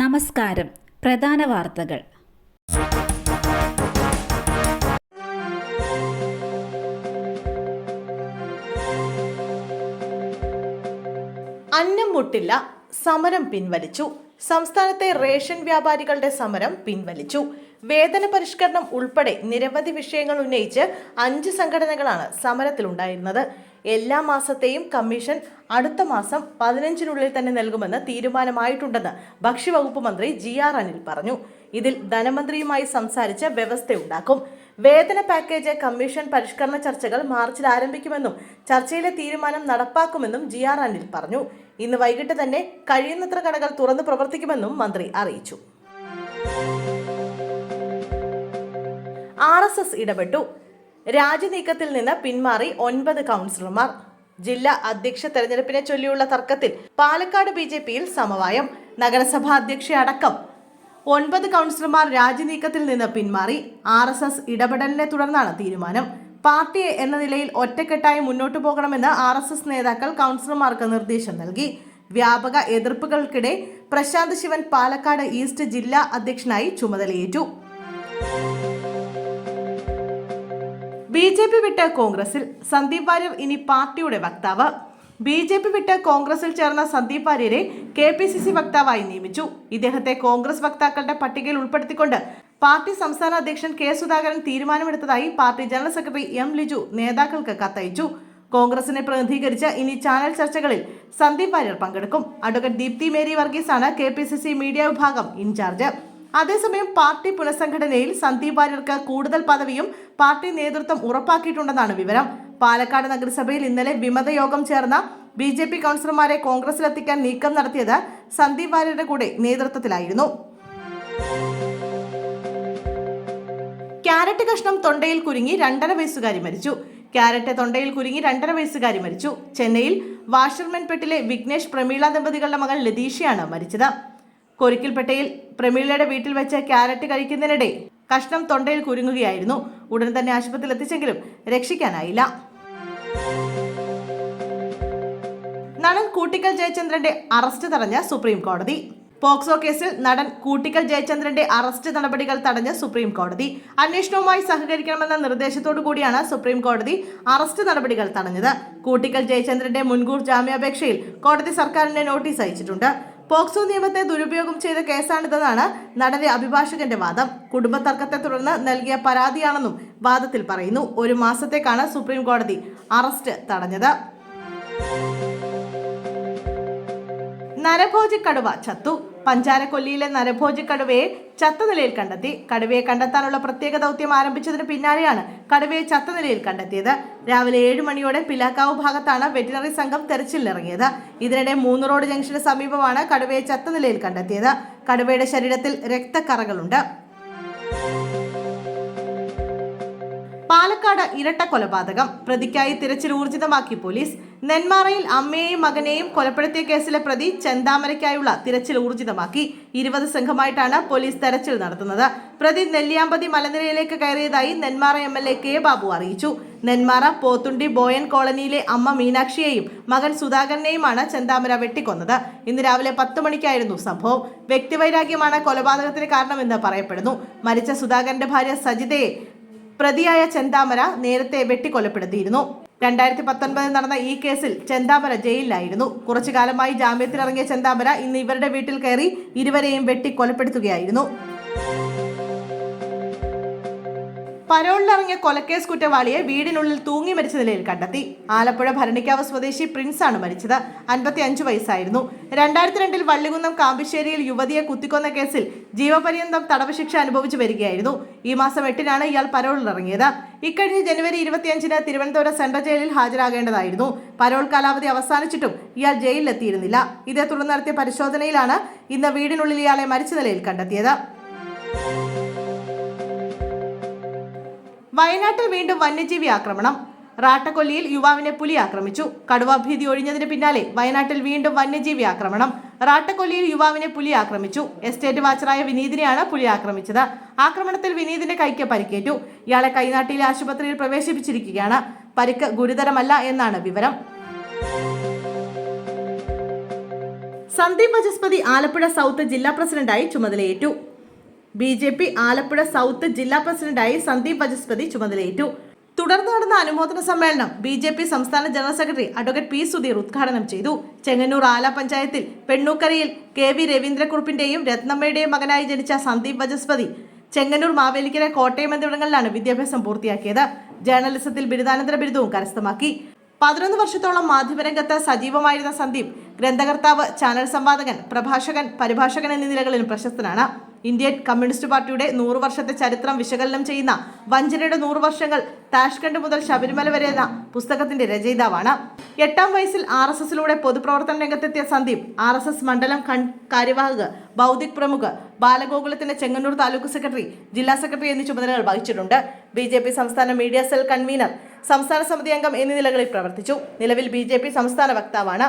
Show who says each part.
Speaker 1: നമസ്കാരം. പ്രധാന വാർത്തകൾ.
Speaker 2: അന്നം മുട്ടില്ല സമരം പിൻവലിച്ചു. സംസ്ഥാനത്തെ റേഷൻ വ്യാപാരികളുടെ സമരം പിൻവലിച്ചു. വേതന പരിഷ്കരണം ഉൾപ്പെടെ നിരവധി വിഷയങ്ങൾ ഉന്നയിച്ച് അഞ്ച് സംഘടനകളാണ് സമരത്തിലുണ്ടായിരുന്നത്. എല്ലാ മാസത്തെയും കമ്മീഷൻ അടുത്ത മാസം പതിനഞ്ചിനുള്ളിൽ തന്നെ നൽകുമെന്ന് തീരുമാനമായിട്ടുണ്ടെന്ന് ഭക്ഷ്യവകുപ്പ് മന്ത്രി ജി ആർ അനിൽ പറഞ്ഞു. ഇതിൽ ധനമന്ത്രിയുമായി സംസാരിച്ച് വ്യവസ്ഥയുണ്ടാക്കും. വേതന പാക്കേജ് കമ്മീഷൻ പരിഷ്കരണ ചർച്ചകൾ മാർച്ചിൽ ആരംഭിക്കുമെന്നും ചർച്ചയിലെ തീരുമാനം നടപ്പാക്കുമെന്നും ജി ആർ അനിൽ പറഞ്ഞു. ഇന്ന് വൈകിട്ട് തന്നെ കഴിയുന്നത്ര കടകൾ തുറന്നു പ്രവർത്തിക്കുമെന്നും മന്ത്രി അറിയിച്ചു. ആർ എസ് എസ് ഇടപെട്ടു. രാജ്യനീക്കത്തിൽ നിന്ന് പിന്മാറി ഒൻപത് കൗൺസിലർമാർ. ജില്ലാ അധ്യക്ഷ തെരഞ്ഞെടുപ്പിനെ ചൊല്ലിയുള്ള തർക്കത്തിൽ പാലക്കാട് ബി ജെ പിയിൽ സമവായം. നഗരസഭാ അധ്യക്ഷയടക്കം ഒൻപത് കൗൺസിലർമാർ രാജ്യനീക്കത്തിൽ നിന്ന് പിന്മാറി ആർ എസ് എസ് ഇടപെടലിനെ തുടർന്നാണ് തീരുമാനം. പാർട്ടിയെ എന്ന നിലയിൽ ഒറ്റക്കെട്ടായി മുന്നോട്ടു പോകണമെന്ന് ആർ എസ് എസ് നേതാക്കൾ കൗൺസിലർമാർക്ക് നിർദ്ദേശം നൽകി. വ്യാപക എതിർപ്പുകൾക്കിടെ പ്രശാന്ത് ശിവൻ പാലക്കാട് ഈസ്റ്റ് ജില്ലാ അധ്യക്ഷനായി ചുമതലയേറ്റു. ബി ജെ പി വിട്ട് കോൺഗ്രസിൽ സന്ദീപ് വാര്യർ ഇനി പാർട്ടിയുടെ വക്താവ്. ബി ജെ പി വിട്ട് കോൺഗ്രസിൽ ചേർന്ന Sandeep വാര്യരെ K P C C വക്താവായി നിയമിച്ചു. ഇദ്ദേഹത്തെ കോൺഗ്രസ് വക്താക്കളുടെ പട്ടികയിൽ ഉൾപ്പെടുത്തിക്കൊണ്ട് പാർട്ടി സംസ്ഥാന അധ്യക്ഷൻ K Sudhakaran തീരുമാനമെടുത്തതായി party general secretary M Liju നേതാക്കൾക്ക് കത്തയച്ചു. കോൺഗ്രസിനെ പ്രതിനിധീകരിച്ച് ഇനി ചാനൽ ചർച്ചകളിൽ സന്ദീപ് വാര്യർ പങ്കെടുക്കും. Advocate Deepthi Mary വർഗീസാണ് K P C C media വിഭാഗം ഇൻചാർജ്. അതേസമയം പാർട്ടി പുനഃസംഘടനയിൽ സന്ദീപ് വാര്യർക്ക് കൂടുതൽ പദവിയും പാർട്ടി നേതൃത്വം ഉറപ്പാക്കിയിട്ടുണ്ടെന്നാണ് വിവരം. പാലക്കാട് നഗരസഭയിൽ ഇന്നലെ വിമത യോഗം ചേർന്ന ബി ജെ പി കൗൺസിലർമാരെ കോൺഗ്രസിലെത്തിക്കാൻ നീക്കം നടത്തിയത് സന്ദീപ് വാര്യരുടെ കൂടെ നേതൃത്വത്തിലായിരുന്നു. ക്യാരറ്റ് കഷ്ണം തൊണ്ടയിൽ കുരുങ്ങി രണ്ടര വയസ്സുകാരി മരിച്ചു. ക്യാരറ്റ് തൊണ്ടയിൽ കുരുങ്ങി രണ്ടര വയസ്സുകാരി മരിച്ചു. ചെന്നൈയിൽ വാഷർമെൻപെട്ടിലെ വിഘ്നേഷ് പ്രമീള ദമ്പതികളുടെ മകൾ ലതീഷയാണ് മരിച്ചത്. കൊരിക്കൽപ്പെട്ടയിൽ പ്രമീളയുടെ വീട്ടിൽ വെച്ച് ക്യാരറ്റ് കഴിക്കുന്നതിനിടെ കഷ്ണം തൊണ്ടയിൽ കുരുങ്ങുകയായിരുന്നു. ഉടൻ തന്നെ ആശുപത്രിയിൽ എത്തിച്ചെങ്കിലും രക്ഷിക്കാനായില്ല. നടൻ കൂട്ടിക്കൽ ജയചന്ദ്രന്റെ അറസ്റ്റ് തടഞ്ഞ സുപ്രീം കോടതി. പോക്സോ കേസിൽ നടൻ കൂട്ടിക്കൽ ജയചന്ദ്രന്റെ അറസ്റ്റ് നടപടികൾ തടഞ്ഞ സുപ്രീം കോടതി. അന്വേഷണവുമായി സഹകരിക്കണമെന്ന നിർദ്ദേശത്തോടു കൂടിയാണ് സുപ്രീം കോടതി അറസ്റ്റ് നടപടികൾ തടഞ്ഞത്. കൂട്ടിക്കൽ ജയചന്ദ്രന്റെ മുൻകൂർ ജാമ്യാപേക്ഷയിൽ കോടതി സർക്കാരിന്റെ നോട്ടീസ് അയച്ചിട്ടുണ്ട്. പോക്സോ നിയമത്തെ ദുരുപയോഗം ചെയ്ത കേസാണിതെന്നാണ് നടന്റെ അഭിഭാഷകന്റെ വാദം. കുടുംബ തർക്കത്തെ തുടർന്ന് നൽകിയ പരാതിയാണെന്നും വാദത്തിൽ പറയുന്നു. ഒരു മാസത്തേക്കാണ് സുപ്രീം കോടതി അറസ്റ്റ് തടഞ്ഞത്. നരഭോജി കടുവ ചത്തു. പഞ്ചാരക്കൊല്ലിയിലെ നരഭോജി കടുവയെ ചത്ത നിലയിൽ കണ്ടെത്തി. കടുവയെ കണ്ടെത്താനുള്ള പ്രത്യേക ദൗത്യം ആരംഭിച്ചതിന് പിന്നാലെയാണ് കടുവയെ ചത്ത നിലയിൽ കണ്ടെത്തിയത്. രാവിലെ ഏഴ് മണിയോടെ പിലാക്കാവ് ഭാഗത്താണ് വെറ്റിനറി സംഘം തെരച്ചിലിറങ്ങിയത്. ഇതിനിടെ മൂന്ന് റോഡ് ജംഗ്ഷന് സമീപമാണ് കടുവയെ ചത്ത നിലയിൽ കണ്ടെത്തിയത്. കടുവയുടെ ശരീരത്തിൽ രക്തക്കറകളുണ്ട്. പാലക്കാട് ഇരട്ട കൊലപാതകം. പ്രതിക്കായി തിരച്ചിൽ ഊർജിതമാക്കി പോലീസ്. നെന്മാറയിൽ അമ്മയെയും മകനെയും കൊലപ്പെടുത്തിയ കേസിലെ പ്രതി ചെന്താമരയ്ക്കായുള്ള തിരച്ചിൽ ഊർജിതമാക്കി. ഇരുപത് സംഘമായിട്ടാണ് പോലീസ് തെരച്ചിൽ നടത്തുന്നത്. പ്രതി നെല്ലിയാമ്പതി മലനിരയിലേക്ക് കയറിയതായി Nenmara M L A K Babu അറിയിച്ചു. നെന്മാറ പോത്തുണ്ടി ബോയൻ കോളനിയിലെ അമ്മ മീനാക്ഷിയെയും മകൻ സുധാകരനെയുമാണ് ചെന്താമര വെട്ടിക്കൊന്നത്. ഇന്ന് രാവിലെ പത്ത് മണിക്കായിരുന്നു സംഭവം. വ്യക്തിവൈരാഗ്യമാണ് കൊലപാതകത്തിന് കാരണമെന്ന് പറയപ്പെടുന്നു. മരിച്ച സുധാകരന്റെ ഭാര്യ സജിതയെ പ്രതിയായ ചെന്താമര നേരത്തെ വെട്ടിക്കൊലപ്പെടുത്തിയിരുന്നു. രണ്ടായിരത്തി പത്തൊൻപതിൽ നടന്ന ഈ കേസിൽ ചെന്താമര ജയിലിലായിരുന്നു. കുറച്ചു കാലമായി ജാമ്യത്തിലിറങ്ങിയ ചെന്താമര ഇന്ന് ഇവരുടെ വീട്ടിൽ കയറി ഇരുവരെയും വെട്ടിക്കൊലപ്പെടുത്തുകയായിരുന്നു. പരോളിലിറങ്ങിയ കൊലക്കേസ് കുറ്റവാളിയെ വീടിനുള്ളിൽ തൂങ്ങി മരിച്ച നിലയിൽ കണ്ടെത്തി. ആലപ്പുഴ ഭരണിക്കാവ് സ്വദേശി പ്രിൻസ് ആണ് മരിച്ചത്. അൻപത്തി അഞ്ച് വയസ്സായിരുന്നു. രണ്ടായിരത്തി രണ്ടിൽ വള്ളികുന്നം കാമ്പിശ്ശേരിയിൽ യുവതിയെ കുത്തിക്കൊന്ന കേസിൽ ജീവപര്യന്തം തടവ് ശിക്ഷ അനുഭവിച്ചു വരികയായിരുന്നു. ഈ മാസം എട്ടിനാണ് ഇയാൾ പരോളിലിറങ്ങിയത്. ഇക്കഴിഞ്ഞ ജനുവരി ഇരുപത്തിയഞ്ചിന് തിരുവനന്തപുരം സെൻട്രൽ ജയിലിൽ ഹാജരാകേണ്ടതായിരുന്നു. പരോൾ കാലാവധി അവസാനിച്ചിട്ടും ഇയാൾ ജയിലിലെത്തിയിരുന്നില്ല. ഇതേ തുടർന്ന് നടത്തിയ പരിശോധനയിലാണ് ഇന്ന് വീടിനുള്ളിൽ ഇയാളെ മരിച്ച നിലയിൽ കണ്ടെത്തിയത്. വയനാട്ടിൽ വീണ്ടും വന്യജീവി ആക്രമണം. റാട്ടക്കൊല്ലിയിൽ യുവാവിനെ പുലി ആക്രമിച്ചു. കടുവ ഭീതി ഒഴിഞ്ഞതിന് പിന്നാലെ വയനാട്ടിൽ വീണ്ടും വന്യജീവി ആക്രമണം. റാട്ടക്കൊല്ലിയിൽ യുവാവിനെ പുലി ആക്രമിച്ചു. എസ്റ്റേറ്റ് വാച്ചറായ വിനീതിനെയാണ് പുലി ആക്രമിച്ചത്. ആക്രമണത്തിൽ വിനീതിന്റെ കൈക്ക് പരിക്കേറ്റു. ഇയാളെ കൈനാട്ടിയിലെ ആശുപത്രിയിൽ പ്രവേശിപ്പിച്ചിരിക്കുകയാണ്. പരിക്ക് ഗുരുതരമല്ല എന്നാണ് വിവരം. സന്ദീപ് വചസ്പതി ആലപ്പുഴ സൗത്ത് ജില്ലാ പ്രസിഡന്റായി ചുമതലയേറ്റു. B J P Alappuzha south ജില്ലാ പ്രസിഡന്റായി സന്ദീപ് വജസ്പതി ചുമതലയേറ്റു. തുടർന്ന് നടന്ന അനുമോദന സമ്മേളനം ബി ജെ പി സംസ്ഥാന general secretary advocate P Sudheer ഉദ്ഘാടനം ചെയ്തു. ചെങ്ങന്നൂർ ആല പഞ്ചായത്തിൽ പെണ്ണൂക്കരയിൽ കെ വി രവീന്ദ്രക്കുറുപ്പിന്റെയും രത്നമ്മയുടെയും മകനായി ജനിച്ച സന്ദീപ് വജസ്പതി ചെങ്ങന്നൂർ മാവേലിക്കര കോട്ടയം എന്നിവിടങ്ങളിലാണ് വിദ്യാഭ്യാസം പൂർത്തിയാക്കിയത്. ജേർണലിസത്തിൽ ബിരുദാനന്തര ബിരുദവും കരസ്ഥമാക്കി. പതിനൊന്ന് വർഷത്തോളം മാധ്യമരംഗത്ത് സജീവമായിരുന്ന സന്ദീപ് ഗ്രന്ഥകർത്താവ് ചാനൽ സംവാദകൻ പ്രഭാഷകൻ പരിഭാഷകൻ എന്നീ നിലകളിലും പ്രശസ്തനാണ്. ഇന്ത്യൻ കമ്മ്യൂണിസ്റ്റ് പാർട്ടിയുടെ നൂറു വർഷത്തെ ചരിത്രം വിശകലനം ചെയ്യുന്ന വഞ്ചനയുടെ നൂറു വർഷങ്ങൾ താഷ്കണ്ട് മുതൽ ശബരിമല വരെ എന്ന പുസ്തകത്തിന്റെ രചയിതാവാണ്. എട്ടാം വയസ്സിൽ ആർ എസ് എസിലൂടെ പൊതുപ്രവർത്തന രംഗത്തെത്തിയ സന്ദീപ് ആർ എസ് എസ് മണ്ഡലം കാര്യവാഹക് ബൗദ്ധിക് പ്രമുഖ് ബാലഗോകുലത്തിന്റെ ചെങ്ങന്നൂർ താലൂക്ക് സെക്രട്ടറി ജില്ലാ സെക്രട്ടറി എന്നീ ചുമതലകൾ വഹിച്ചിട്ടുണ്ട്. ബി സംസ്ഥാന മീഡിയ സെൽ കൺവീനർ സംസ്ഥാന സമിതി അംഗം എന്നീ നിലകളിൽ പ്രവർത്തിച്ചു. നിലവിൽ ബി സംസ്ഥാന വക്താവാണ്.